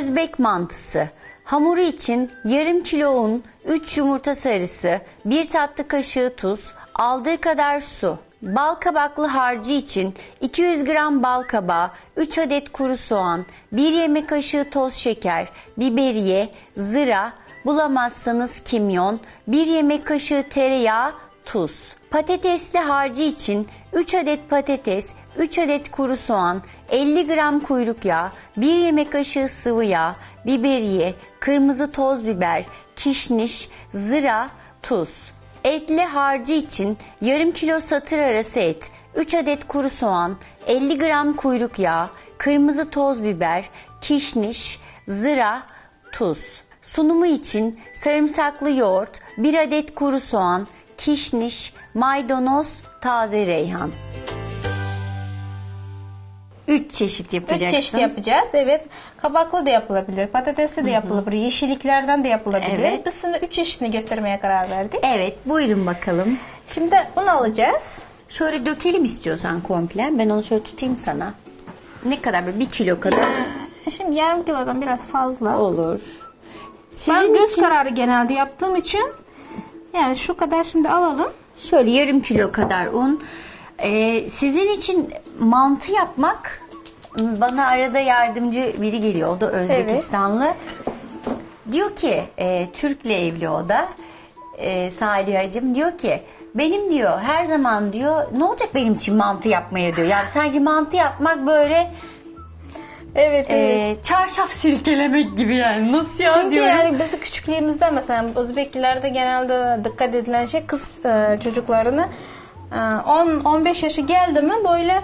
Özbek mantısı. Hamuru için yarım kilo un, 3 yumurta sarısı, 1 tatlı kaşığı tuz, aldığı kadar su. Bal kabaklı harcı için 200 gram bal kabağı, 3 adet kuru soğan, 1 yemek kaşığı toz şeker, biberiye, zıra, bulamazsanız kimyon, 1 yemek kaşığı tereyağı, tuz. Patatesli harcı için 3 adet patates, 3 adet kuru soğan, 50 gram kuyruk yağı, 1 yemek kaşığı sıvı yağ, biberiye, kırmızı toz biber, kişniş, zıra, tuz. Etli harcı için yarım kilo satır arası et, 3 adet kuru soğan, 50 gram kuyruk yağı, kırmızı toz biber, kişniş, zıra, tuz. Sunumu için sarımsaklı yoğurt, 1 adet kuru soğan, kişniş, maydanoz, taze reyhan. 3 çeşit Üç yapacaksın. çeşit yapacağız. Evet. Kabaklı da yapılabilir. Patatesli de yapılabilir. Yeşilliklerden de yapılabilir. Evet. Biz şimdi üç çeşidini göstermeye karar verdik. Evet buyurun bakalım. Şimdi un alacağız. Şöyle dökelim istiyorsan komple. Ben onu şöyle tutayım sana. Ne kadar böyle bir kilo kadar Şimdi yarım kilodan biraz fazla. olur. Ben Sizin göz için kararı genelde yaptığım için yani şu kadar şimdi alalım. şöyle yarım kilo kadar un. Ee, sizin için mantı yapmak bana arada yardımcı biri geliyor. O da Özbekistanlı. Diyor ki e, Türk'le evli o da e, Salihacığım diyor ki benim diyor her zaman diyor ne olacak benim için mantı yapmaya diyor. Yani sanki mantı yapmak böyle Evet e, çarşaf silkelemek gibi yani nasıl ya Çünkü diyorum. yani biz küçüklüğümüzde mesela Özbeklilerde genelde dikkat edilen şey kız e, çocuklarını 10-15 yaşı geldi mi böyle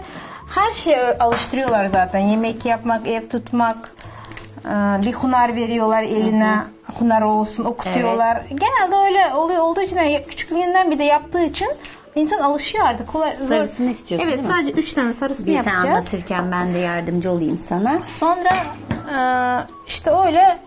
her şeye alıştırıyorlar zaten. Yemek yapmak, ev tutmak, e, bir hunar veriyorlar eline. Hunar olsun okutuyorlar. Genelde öyle oluyor olduğu için yani küçüklüğünden bir de yaptığı için insan alışıyor artık. Kolay, zor- Sarısını istiyorsun Evet sadece 3 tane sarısını Bir sen yapacağız. anlatırken ben de yardımcı olayım sana. Sonra e, işte öyle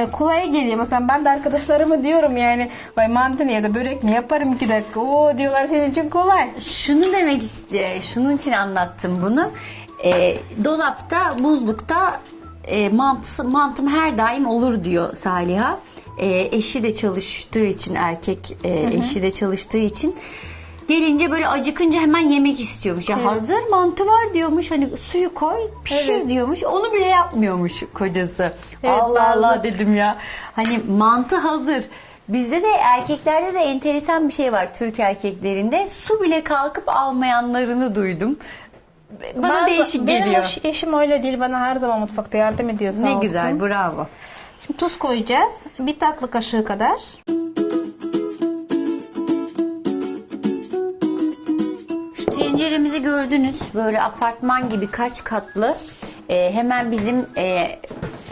e, kolay geliyor. Mesela ben de arkadaşlarıma diyorum yani vay mantı ya da börek mi yaparım iki dakika. Oo diyorlar senin için kolay. Şunu demek istiyor, şunun için anlattım bunu. Ee, dolapta, buzlukta e, mantısı, mantım her daim olur diyor Saliha. Ee, eşi de çalıştığı için erkek e, eşi de çalıştığı için gelince böyle acıkınca hemen yemek istiyormuş. Ya hazır mantı var diyormuş. Hani suyu koy, pişir Evet. diyormuş. Onu bile yapmıyormuş kocası. Evet, Allah bazı- Allah dedim ya. Hani mantı hazır. Bizde de erkeklerde de enteresan bir şey var Türk erkeklerinde. Su bile kalkıp almayanlarını duydum. Bana Bazı- değişik benim geliyor. o eşim öyle değil. Bana her zaman mutfakta yardım ediyor sağ Ne olsun. güzel, bravo. Şimdi tuz koyacağız. Bir tatlı kaşığı kadar. Tenceremizi gördünüz. Böyle apartman gibi kaç katlı. Ee, hemen bizim e,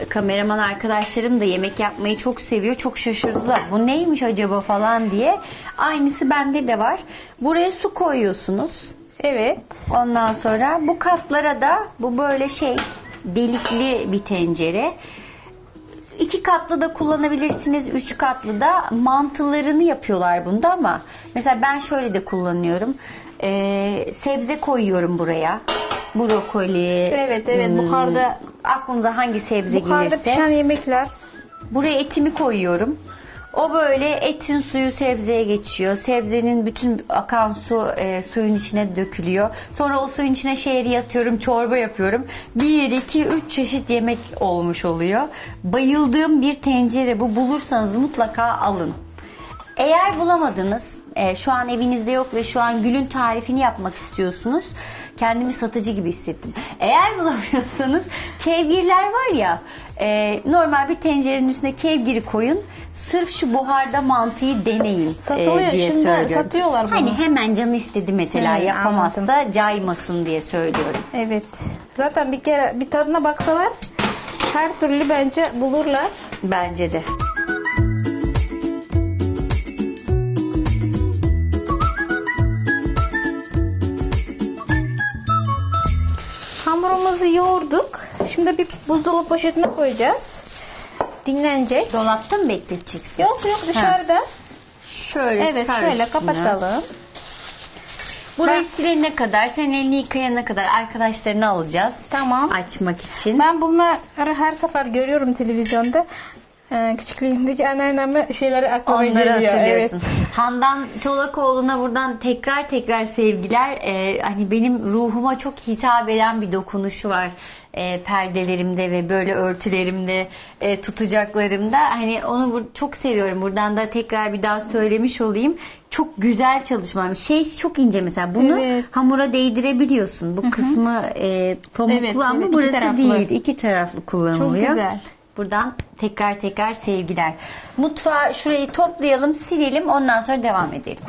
kameraman arkadaşlarım da yemek yapmayı çok seviyor. Çok şaşırdılar. Bu neymiş acaba falan diye. Aynısı bende de var. Buraya su koyuyorsunuz. Evet. Ondan sonra bu katlara da bu böyle şey delikli bir tencere. İki katlı da kullanabilirsiniz, üç katlı da mantılarını yapıyorlar bunda ama mesela ben şöyle de kullanıyorum. Ee, sebze koyuyorum buraya. Brokoli. Evet, evet, hmm, buharda- aklınıza hangi sebze Buharda gelirse. pişen yemekler. Buraya etimi koyuyorum. O böyle etin suyu sebzeye geçiyor. Sebzenin bütün akan su e, suyun içine dökülüyor. Sonra o suyun içine şehriye atıyorum, çorba yapıyorum. Bir, iki, üç çeşit yemek olmuş oluyor. Bayıldığım bir tencere bu bulursanız mutlaka alın. Eğer bulamadınız, e, şu an evinizde yok ve şu an gülün tarifini yapmak istiyorsunuz. Kendimi satıcı gibi hissettim. Eğer bulamıyorsanız kevgirler var ya, e, normal bir tencerenin üstüne kevgiri koyun. Sırf şu buharda mantıyı deneyin e, Satılıyor, diye şimdi söylüyorum. satıyorlar bunu. Hani hemen canı istedi mesela Hı, yapamazsa caymasın diye söylüyorum. Evet. Zaten bir kere bir tadına baksalar her türlü bence bulurlar. Bence de. Yoğurduk. Şimdi bir buzdolabı poşetine koyacağız. Dinlenecek. Dolapta mı bekleteceksin? Yok yok dışarıda. Şöyle Evet sar şöyle üstüne. kapatalım. Burayı Ben- silene kadar, sen elini yıkayana kadar arkadaşlarını alacağız. Tamam. Açmak için. Ben bunları her sefer görüyorum televizyonda. Ee, küçüklüğümdeki anneanneme şeyleri aklıma Onları geliyor. hatırlıyorsun. Evet. Handan Çolakoğlu'na buradan tekrar tekrar sevgiler. Ee, hani benim ruhuma çok hitap eden bir dokunuşu var. Ee, perdelerimde ve böyle örtülerimde, e, tutacaklarımda. Hani onu çok seviyorum. Buradan da tekrar bir daha söylemiş olayım. Çok güzel çalışma. Şey çok ince mesela. Bunu Evet. hamura değdirebiliyorsun. Bu kısmı e, pamuklu Evet, ama evet, burası taraflı. değil. İki taraflı kullanılıyor. Çok güzel. Buradan tekrar tekrar sevgiler. Mutfağı şurayı toplayalım, silelim. Ondan sonra devam edelim.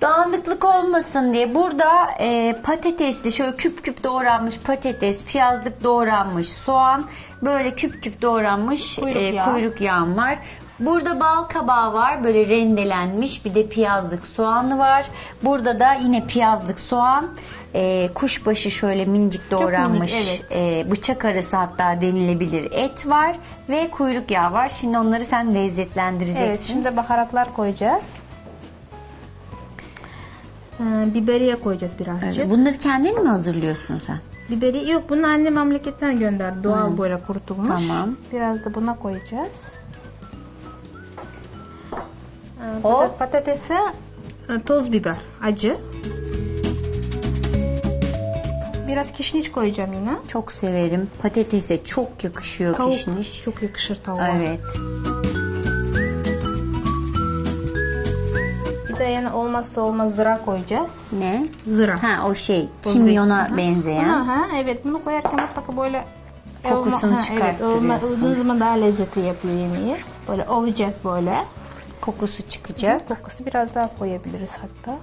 Dağınıklık olmasın diye burada e, patatesli şöyle küp küp doğranmış patates, piyazlık doğranmış soğan, böyle küp küp doğranmış Kuyruk e, yağı. kuyruk yağım var. Burada bal kabağı var böyle rendelenmiş bir de piyazlık soğanı var. Burada da yine piyazlık soğan, e, kuşbaşı şöyle minicik doğranmış minik, e, bıçak arası hatta denilebilir et var ve kuyruk yağı var. Şimdi onları sen lezzetlendireceksin. Evet, şimdi baharatlar koyacağız. Ee, biberiye koyacağız birazcık. Bunları kendin mi hazırlıyorsun sen? Biberi yok bunu anne memleketten gönderdi. Doğal böyle kurutulmuş. Tamam. Biraz da buna koyacağız. Patat- Patatese toz biber, acı. Biraz kişniş koyacağım yine. Çok severim. Patatese çok yakışıyor Tavuk kişniş. çok yakışır tavuğa. Evet. Bir de yani olmazsa olmaz zıra koyacağız. Ne? Zıra. Ha o şey Toz kimyona biber. benzeyen. Ha, ha, evet bunu koyarken mutlaka böyle Kokusunu olma- ha, Evet, çıkarttırıyorsun. olma, olduğu zaman daha lezzetli yapıyor yemeği. Böyle ovacağız böyle. Kokusu çıkacak. Kokusu biraz daha koyabiliriz hatta.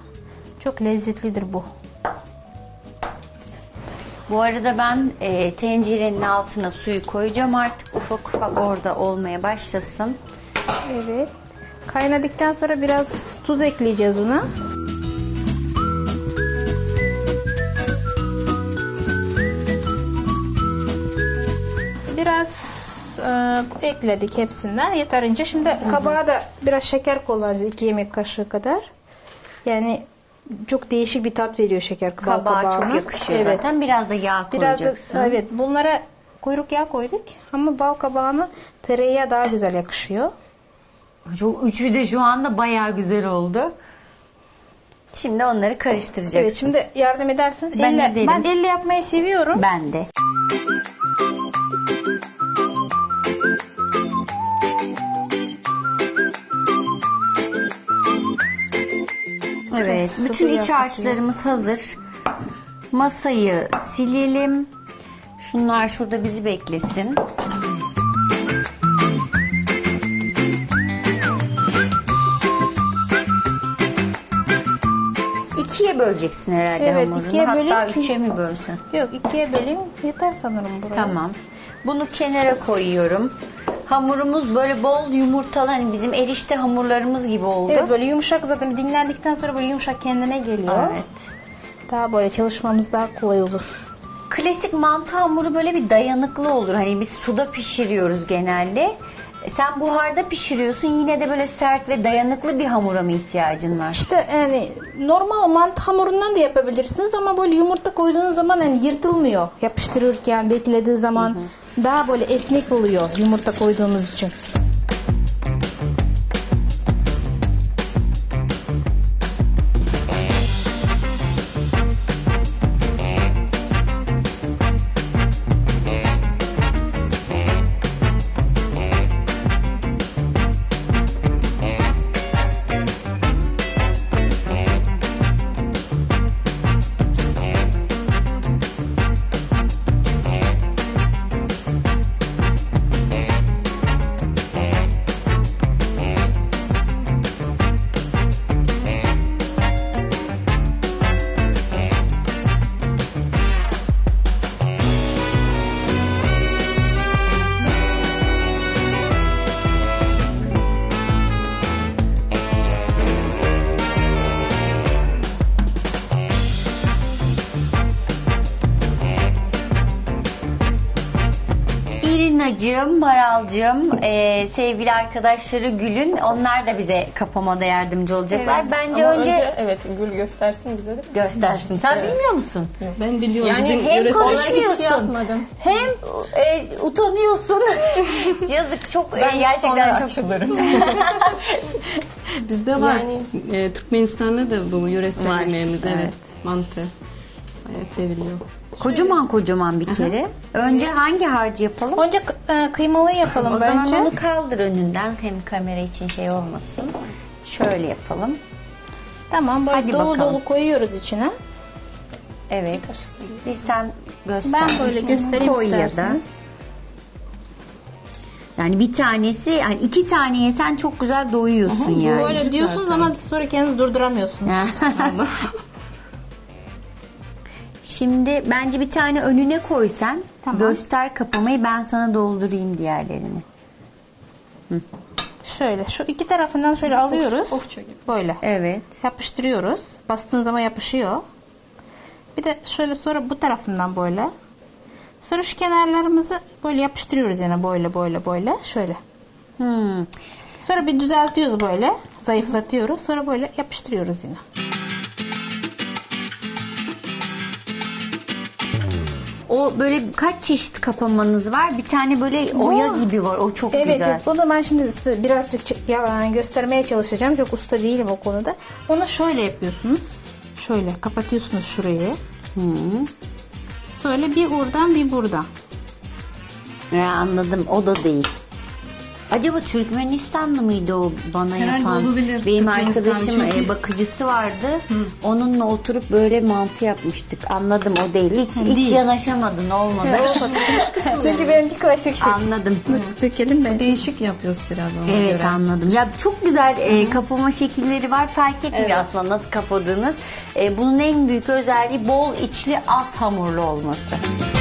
Çok lezzetlidir bu. Bu arada ben e, tencerenin altına suyu koyacağım artık ufak ufak orada olmaya başlasın. Evet. Kaynadıktan sonra biraz tuz ekleyeceğiz ona. E, ekledik hepsinden yeterince. Şimdi kabağa da biraz şeker kullanacağız 2 yemek kaşığı kadar. Yani çok değişik bir tat veriyor şeker bal Kabağa çok yakışıyor evet. zaten. Biraz da yağ Biraz da, koyacaksın. evet bunlara kuyruk yağı koyduk ama bal kabağına tereyağı daha güzel yakışıyor. Çok, üçü de şu anda bayağı güzel oldu. Şimdi onları karıştıracaksın. Evet şimdi yardım ederseniz Ben elle, ederim. ben elle yapmayı seviyorum. Ben de. Evet, Sıvı bütün iç harçlarımız hazır. Masayı silelim. Şunlar şurada bizi beklesin. İkiye böleceksin herhalde Evet, hamurunu. ikiye Hatta böleyim çünkü- üçe mi bölsün? Yok ikiye böleyim yeter sanırım buraya. Tamam. Bunu kenara koyuyorum. Hamurumuz böyle bol yumurtalı hani bizim erişte hamurlarımız gibi oldu. Evet böyle yumuşak zaten dinlendikten sonra böyle yumuşak kendine geliyor. Evet. Daha böyle çalışmamız daha kolay olur. Klasik mantı hamuru böyle bir dayanıklı olur. Hani biz suda pişiriyoruz genelde. E, Sen buharda pişiriyorsun. Yine de böyle sert ve dayanıklı bir hamura mı ihtiyacın var? İşte yani normal mantı hamurundan da yapabilirsiniz ama böyle yumurta koyduğunuz zaman yani yırtılmıyor. Yapıştırırken beklediği zaman daha böyle esnek oluyor yumurta koyduğumuz için. İrinacığım, Maralcığım, e, sevgili arkadaşları Gül'ün onlar da bize kapamada yardımcı olacaklar. Bence Ama önce, evet Gül göstersin bize de. göstersin. Sen bilmiyor musun? Ben biliyorum. Yani Bizim Hem yöresel- konuşmuyorsun. hiç yapmadım. Hem e, utanıyorsun. Yazık çok e, gerçekten çok açılırım. Bizde var. Yani- Ee, Türkmenistan'da da bu yöresel Var, yemeğimiz. Evet. evet. Mantı. Bayağı seviliyor. Kocaman kocaman bir kere. Önce hangi harcı yapalım? Önce e, kıymalı yapalım O zaman bence. onu kaldır önünden hem kamera için şey olmasın. Şöyle yapalım. Tamam böyle Hadi dolu bakalım. dolu koyuyoruz içine. Evet. Bir sen göster. Ben böyle göstereyim Koy ya da. isterseniz. Yani bir tanesi, yani iki tane yesen çok güzel doyuyorsun yani. Böyle diyorsunuz ama sonra kendinizi durduramıyorsunuz. Şimdi bence bir tane önüne koy sen. Tamam. Göster kapamayı ben sana doldurayım diğerlerini. Şöyle şu iki tarafından şöyle alıyoruz. Böyle. Evet. Yapıştırıyoruz. Bastığın zaman yapışıyor. Bir de şöyle sonra bu tarafından böyle. Sonra şu kenarlarımızı böyle yapıştırıyoruz yine böyle böyle böyle. Şöyle. Sonra bir düzeltiyoruz böyle. Zayıflatıyoruz. Sonra böyle yapıştırıyoruz yine. O böyle kaç çeşit kapamanız var? Bir tane böyle oya gibi var. O çok Evet, güzel. evet. Bunu ben şimdi size birazcık ç- ya- göstermeye çalışacağım. Çok usta değilim o konuda. Onu şöyle yapıyorsunuz. Şöyle kapatıyorsunuz şurayı. Şöyle bir oradan bir buradan. Ya, anladım. O da değil. Acaba Türkmenistanlı mıydı o bana Herhalde yapan? olabilir. Benim arkadaşım Çünkü- e, bakıcısı vardı. Onunla oturup böyle mantı yapmıştık. Anladım o değil. Hiç, hiç Değil. yanaşamadın olmadı. Çünkü benimki klasik şey. Anladım. Dökelim ben. Değişik yapıyoruz biraz ona Evet göre. anladım. Ya çok güzel e, kapama şekilleri var. Fark etmiyor aslında nasıl kapadığınız. E, bunun en büyük özelliği bol içli az hamurlu olması. Günün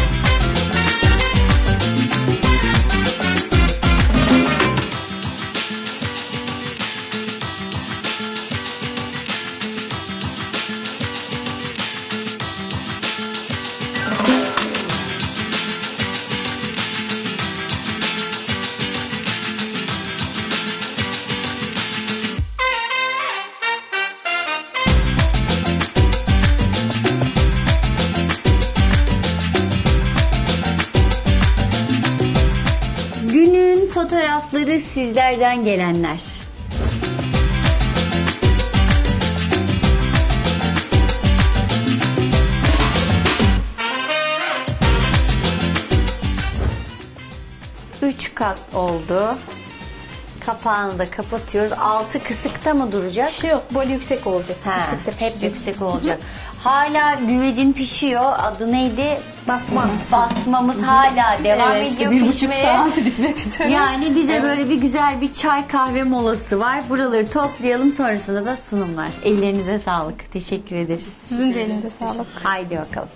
sizlerden gelenler. Üç kat oldu. Kapağını da kapatıyoruz. Altı kısıkta mı duracak? Şey yok böyle yüksek olacak. Ha, de hep pişecek. yüksek olacak. Hala güvecin pişiyor. Adı neydi? Basma. Basmamız hala devam Evet, işte ediyor bir buçuk pişmeye. saat bitmek üzere. Yani bize böyle bir güzel bir çay kahve molası var. Buraları toplayalım sonrasında da sunumlar. Ellerinize sağlık. Teşekkür ederiz. Sizin de elinize sağlık. Haydi bakalım.